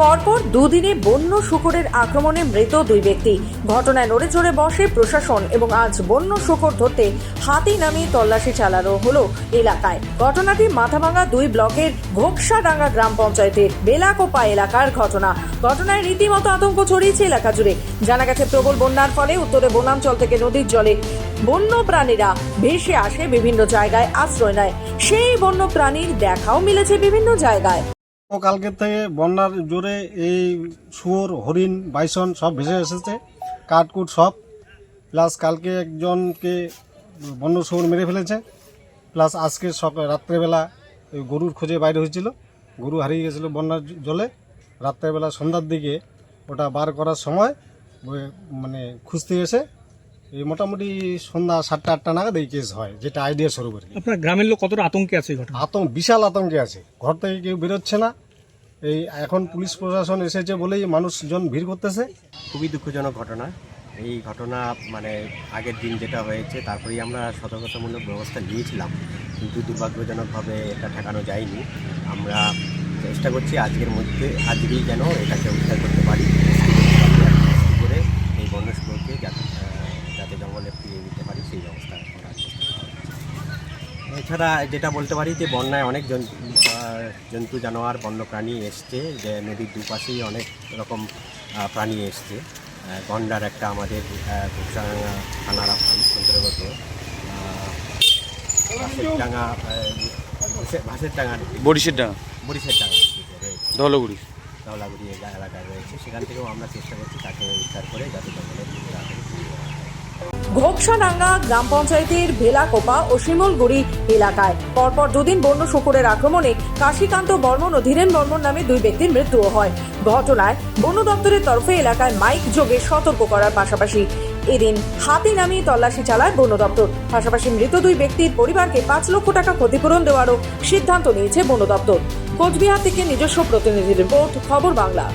পরপর দুদিনে বন্য শুকরের আক্রমণে মৃত দুই ব্যক্তি। ঘটনায় নড়ে চড়ে বসে প্রশাসন এবং আজ বন্য শুকর ধরতে হাতি নামিয়ে তল্লাশি চালানো হলো এলাকায়। ঘটনাটি মাথাভাঙা দুই ব্লকের ঘোকসাডাঙ্গা গ্রাম পঞ্চায়েতের বেলাকোপা এলাকার ঘটনা। ঘটনায় রীতিমতো আতঙ্ক ছড়িয়েছে এলাকা জুড়ে। জানা গেছে, প্রবল বন্যার ফলে উত্তরে বনাঞ্চল থেকে নদীর জলে বন্য প্রাণীরা ভেসে আসে বিভিন্ন জায়গায় আশ্রয় নেয়। সেই বন্য প্রাণীর দেখাও মিলেছে বিভিন্ন জায়গায়। ও কালকের থেকে বন্যার জোরে এই শুয়োর, হরিণ, বাইসন সব ভেসে এসেছে, কাঠকুট সব। প্লাস কালকে একজনকে বন্য শুয়োর মেরে ফেলেছে। প্লাস আজকে সকাল রাত্রেবেলা ওই গরুর খোঁজে বাইরে হয়েছিল। গরু হারিয়ে গেছিল বন্যার জলে। রাত্রেবেলা সন্ধ্যার দিকে ওটা বার করার সময় মানে খুঁজতে এসে এই মোটামুটি সন্ধ্যা সাতটা আটটা নাগাদ এই কেস হয় যেটা আইডিয়া শুরু করি। আপনার গ্রামের লোক কতটা আতঙ্কে আছে এই ঘটনা? আতঙ্ক বিশাল আতঙ্কে আছে। ঘর থেকে কেউ বেরোচ্ছে না। এই এখন পুলিশ প্রশাসন এসেছে বলেই মানুষজন ভিড় করতেছে। খুবই দুঃখজনক ঘটনা। এই ঘটনা মানে আগের দিন যেটা হয়েছে তারপরেই আমরা সতর্কতামূলক ব্যবস্থা নিয়েছিলাম। কিন্তু দুর্ভাগ্যজনকভাবে এটা ঠেকানো যায়নি। আমরা চেষ্টা করছি আজকের মধ্যে আজকেই যেন এটাকে উদ্ধার করতে পারি rescue করে এই বন্যশুয়োরকে যাতে আহ, ফিরিয়ে দিতে পারি সেই ব্যবস্থা। এছাড়া যেটা বলতে পারি যে বন্যায় অনেক জন্তু জন্তু জানোয়ার বন্য প্রাণী এসছে যে নদীর দুপাশেই অনেক রকম প্রাণী এসছে। গন্ডার একটা আমাদের থানার অন্তর্গত। ডাঙা ভাসের- ডাঙা বরিশের ডাঙা বরিশের ডাঙা দিকে রয়েছে। এলাকায় রয়েছে। সেখান থেকেও আমরা চেষ্টা করছি তাকে উদ্ধার করে যাতে জঙ্গলে ঘোকসাডাঙ্গা গ্রাম পঞ্চায়েতের ভেলাকোপা ও শিমলগুড়ি এলাকায়। পরপর দুদিন বন্য শুকুরের আক্রমণে কাশীকান্ত বর্মন ও ধীরেন বর্মন নামে দুই ব্যক্তির মৃত্যুও হয়। ঘটনায় বন দপ্তরের তরফে এলাকায় মাইক যোগে সতর্ক করার পাশাপাশি। এদিন হাতি নামিয়ে তল্লাশি চালায় বন দপ্তর। পাশাপাশি মৃত দুই ব্যক্তির পরিবারকে পাঁচ লক্ষ টাকা ক্ষতিপূরণ দেওয়ারও সিদ্ধান্ত নিয়েছে বন দপ্তর। কোচবিহার থেকে নিজস্ব প্রতিনিধি রিপোর্ট, খবর বাংলা।